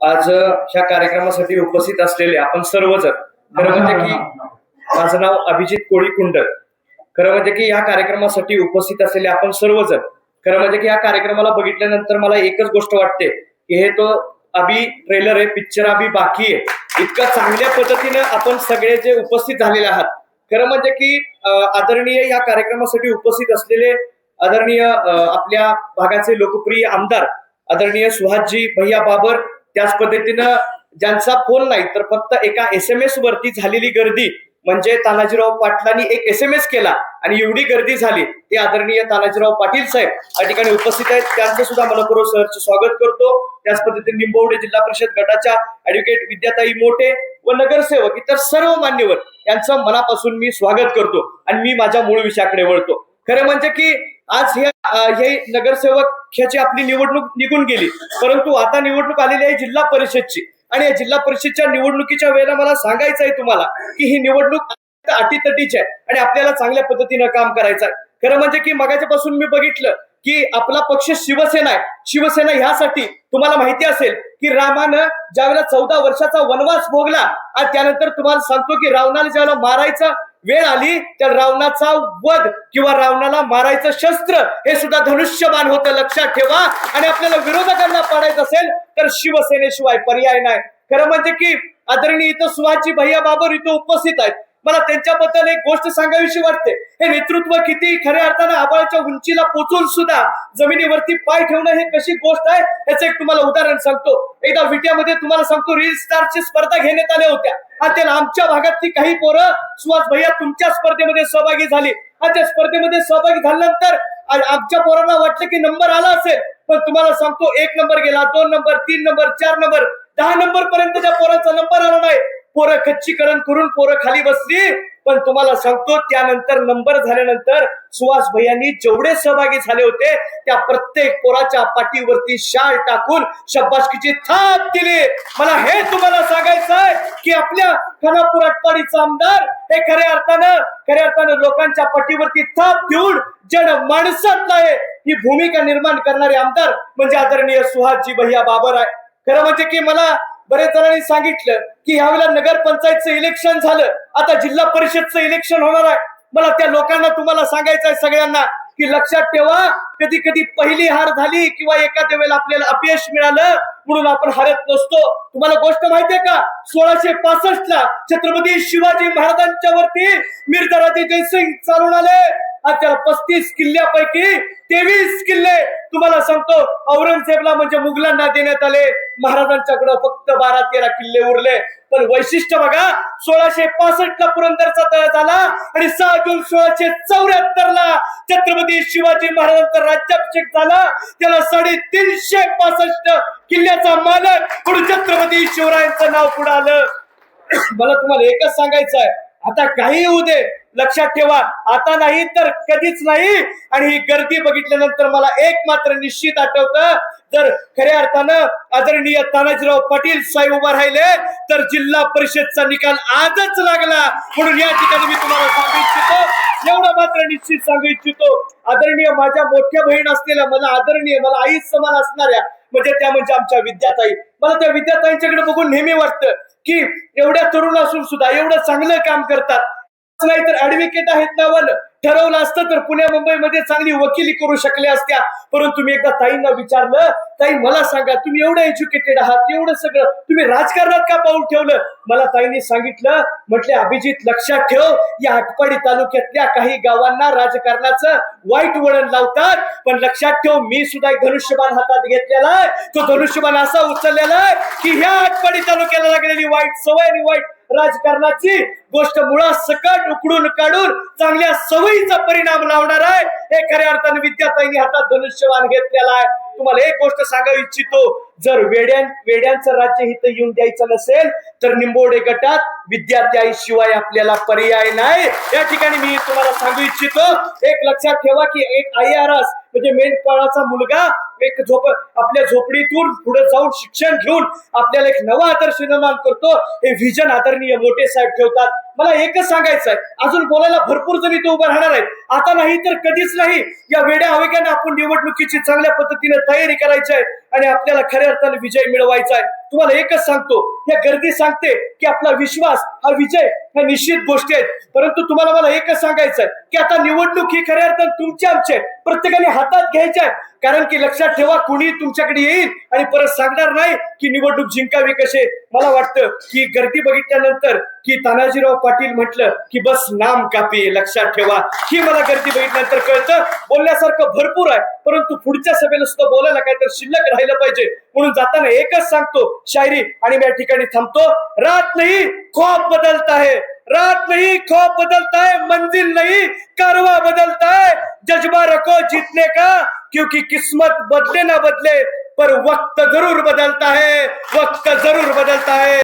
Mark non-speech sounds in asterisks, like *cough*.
आज ह्या कार्यक्रमासाठी उपस्थित असलेले आपण सर्वजण खरं म्हणजे की माझं नाव अभिजित कोळी कुंडल. खरं म्हणजे की या कार्यक्रमासाठी उपस्थित असलेले आपण सर्वजण खरं म्हणजे की या कार्यक्रमाला बघितल्यानंतर मला एकच गोष्ट वाटते की हे तो अभि ट्रेलर आहे पिक्चर अभि बाकी आहे. इतका चांगल्या पद्धतीनं आपण सगळे जे उपस्थित झालेले आहात खरं म्हणजे की आदरणीय या कार्यक्रमासाठी उपस्थित असलेले आदरणीय आपल्या भागाचे लोकप्रिय आमदार आदरणीय सुहासजी भैया बाबर त्याच पद्धतीनं ज्यांचा फोन नाही तर फक्त एका एस एम एस वरती झालेली गर्दी म्हणजे तानाजीराव पाटलांनी एक एस एम एस केला आणि एवढी गर्दी झाली ते आदरणीय तानाजीराव पाटील साहेब या ठिकाणी उपस्थित आहेत. त्यांचं सुद्धा मनपूर्वक सहर्ष स्वागत करतो. त्याच पद्धतीने निंबवडे जिल्हा परिषद गटाच्या ऍडव्होकेट विद्याताई मोठे व नगरसेवक इतर सर्व मान्यवर यांचं मनापासून मी स्वागत करतो आणि मी माझ्या मूळ विषयाकडे वळतो. खरं म्हणजे की आज हे हे नगरसेवक ह्याची आपली निवडणूक निघून गेली. परंतु आता निवडणूक आलेली आहे जिल्हा परिषदची. आणि या जिल्हा परिषदच्या निवडणुकीच्या वेळेला मला सांगायचं आहे तुम्हाला की ही निवडणूक अटीतटीची आहे आणि आपल्याला चांगल्या पद्धतीनं काम करायचं आहे. खरं म्हणजे की मगाच्यापासून मी बघितलं की आपला पक्ष शिवसेना आहे. शिवसेना ह्यासाठी तुम्हाला माहिती असेल की रामानं ज्यावेळेला चौदा वर्षाचा वनवास भोगला आणि त्यानंतर तुम्हाला सांगतो की रावणाला ज्यावेळेला मारायचं वेळ आली तर रावणाचा वध किंवा रावणाला मारायचं शस्त्र हे सुद्धा धनुष्यबाण होतं लक्षात ठेवा. आणि आपल्याला विरोधकांना पाडायचं असेल तर शिवसेनेशिवाय पर्याय नाही. खरं म्हणजे की आदरणीय इथं सुहाची भैया बाबर इथं उपस्थित आहेत. मला त्यांच्याबद्दल एक गोष्ट सांगावीशी वाटते. हे नेतृत्व किती खऱ्या अर्थानं आबाळाच्या उंचीला पोचून सुद्धा जमिनीवरती पाय ठेवणं हे कशी गोष्ट आहे याचं एक तुम्हाला उदाहरण सांगतो. एकदा विट्यामध्ये तुम्हाला सांगतो रील स्टारची स्पर्धा घेण्यात आल्या होत्या. आणि त्याला आमच्या भागातली काही पोरं सुहास भैया तुमच्या स्पर्धेमध्ये सहभागी झाली. आणि त्या स्पर्धेमध्ये सहभागी झाल्यानंतर आमच्या पोरांना वाटलं की नंबर आला असेल. पण तुम्हाला सांगतो एक नंबर गेला दोन नंबर तीन नंबर चार नंबर दहा नंबर पर्यंत त्या पोरांचा नंबर आला नाही. पोरं खच्चीकरण करून पोरं खाली बसली. पण तुम्हाला सांगतो त्यानंतर नंबर झाल्यानंतर सुहास भैयांनी जेवढे सहभागी झाले होते त्या प्रत्येक पोराच्या पाठीवरती शाल टाकून शब्बासकीची थाप दिली. मला हे तुम्हाला सांगायचंय की आपल्या खानापूर अटपाडीचा आमदार हे खऱ्या अर्थानं खऱ्या अर्थानं लोकांच्या पाठीवरती थाप देऊन जन माणसात आहे. ही भूमिका निर्माण करणारे आमदार म्हणजे आदरणीय सुहासजी भैया बाबर आहे. खरं म्हणजे की मला बरेच जणांनी सांगितलं की ह्यावेळेला नगरपंचायतचं इलेक्शन झालं. आता जिल्हा परिषदचं इलेक्शन होणार आहे. मला त्या लोकांना तुम्हाला सांगायचं आहे सगळ्यांना की लक्षात ठेवा कधी कधी पहिली हार झाली किंवा एखाद्या वेळेला आपल्याला अपयश मिळालं म्हणून आपण हरत नसतो. तुम्हाला गोष्ट माहितीये का? सोळाशे पासष्ट ला छत्रपती शिवाजी महाराजांच्या वरती मिर्जाराजे जयसिंग चालून आले. आज त्याला पस्तीस किल्ल्यापैकी तेवीस किल्ले तुम्हाला सांगतो. औरंगजेबला म्हणजे मुघलांना देण्यात आले. महाराजांच्याकडे फक्त बारा तेरा किल्ले उरले. पण वैशिष्ट्य बघा सोळाशे पासष्ट ला पुरंदरचा तळ झाला आणि सहा जून सोळाशे चौऱ्याहत्तर ला छत्रपती शिवाजी महाराजांचा राज्याभिषेक झाला. त्याला साडेतीनशे पासष्ट किल्ल्याचा मालक म्हणून छत्रपती शिवरायांचं नाव पुढे आलं. *clears throat* मला तुम्हाला एकच सांगायचं आहे आता काही होऊ दे. लक्षात ठेवा. आता नाही तर कधीच नाही. आणि ही गर्दी बघितल्यानंतर मला एक मात्र निश्चित आठवतं जर खऱ्या अर्थानं आदरणीय तानाजीराव पाटील साहेब उभा राहिले तर जिल्हा परिषदचा निकाल आजच लागला. म्हणून या ठिकाणी मी तुम्हाला सांगू इच्छितो एवढं मात्र निश्चित सांगू इच्छितो आदरणीय माझ्या मोठ्या बहीण असलेल्या मला आदरणीय मला आईच समान असणाऱ्या म्हणजे त्या म्हणजे आमच्या विद्याताई. मला त्या विद्याताईंच्याकडे बघून नेहमी वाटतं की एवढ्या तरुण असून सुद्धा एवढं चांगलं काम करतात. नाही तर ऍडव्होकेट आहेत नावानं ठरवलं असतं तर पुण्या मुंबईमध्ये चांगली वकिली करू शकल्या असत्या. परंतु मी एकदा ताईंना विचारलं ताई मला सांगा तुम्ही एवढं एज्युकेटेड आहात एवढं सगळं तुम्ही राजकारणात का पाऊल ठेवलं? मला ताईंनी सांगितलं म्हटले अभिजित लक्षात ठेव या आटपाडी तालुक्यातल्या काही गावांना राजकारणाचं वाईट वळण लावतात पण लक्षात ठेव मी सुद्धा एक धनुष्यबाण हातात घेतलेला आहे. तो धनुष्यबाण असा उचललेला आहे की ह्या आटपाडी तालुक्याला लागलेली वाईट सवय आणि वाईट राजकारणाची गोष्ट मुळा उकडून काढून चांगल्या सवयीचा परिणाम लावणार आहे. हे खऱ्या अर्थाने विद्याताईंनी हातात धनुष्यवान घेतलेला आहे. तुम्हाला एक गोष्ट सांगावी इच्छितो. जर वेड्यां वेड्यांचं राज्य हित येऊन द्यायचं नसेल तर निंबोडे गटात विद्यार्थी शिवाय आपल्याला पर्याय नाही. या ठिकाणी मी तुम्हाला सांगू इच्छितो एक लक्षात ठेवा की एक आई आर एस म्हणजे मेंढपाळाचा मुलगा एक झोप आपल्या झोपडीतून पुढे जाऊन शिक्षण घेऊन आपल्याला एक नवा आदर्श निर्माण करतो. हे व्हिजन आदरणीय मोठे साहेब ठेवतात. मला एकच सांगायचं आहे अजून बोलायला भरपूर जण इथे उभं राहणार आहेत. आता नाही तर कधीच नाही या वेड्या हवेक्याने आपण निवडणुकीची चांगल्या पद्धतीने तयारी करायची आहे. आणि आपल्याला खऱ्या अर्थाने विजय मिळवायचा आहे. तुम्हाला एकच सांगतो या गर्दी सांगते की आपला विश्वास हा विजय ह्या निश्चित गोष्टी आहेत. परंतु तुम्हाला मला एकच सांगायचं आहे की आता निवडणूक ही खऱ्या अर्थात तुमची आमची आहे. प्रत्येकाने हातात घ्यायची आहे. कारण की लक्षात ठेवा कुणी तुमच्याकडे येईल आणि परत सांगणार नाही की निवडणूक जिंकावी कसे मला वाटतं की गर्दी बघितल्यानंतर की तानाजीराव पाटील म्हटलं की बस नाम कापी लक्षात ठेवा. ही मला गर्दी बघितल्यानंतर कळतं. बोलण्यासारखं भरपूर आहे परंतु पुढच्या सभेला सुद्धा बोलायला काय तर शिल्लक राहिलं पाहिजे. म्हणून जाताना एकच सांगतो शायरी आणि मी या ठिकाणी थांबतो रात नाही खौफ बदलता है रात नहीं खौफ बदलता है मंजिल नहीं कारवा बदलता है जज्बा रखो जीतने का क्योंकि किस्मत बदले ना बदले पर वक्त जरूर बदलता है वक्त जरूर बदलता है.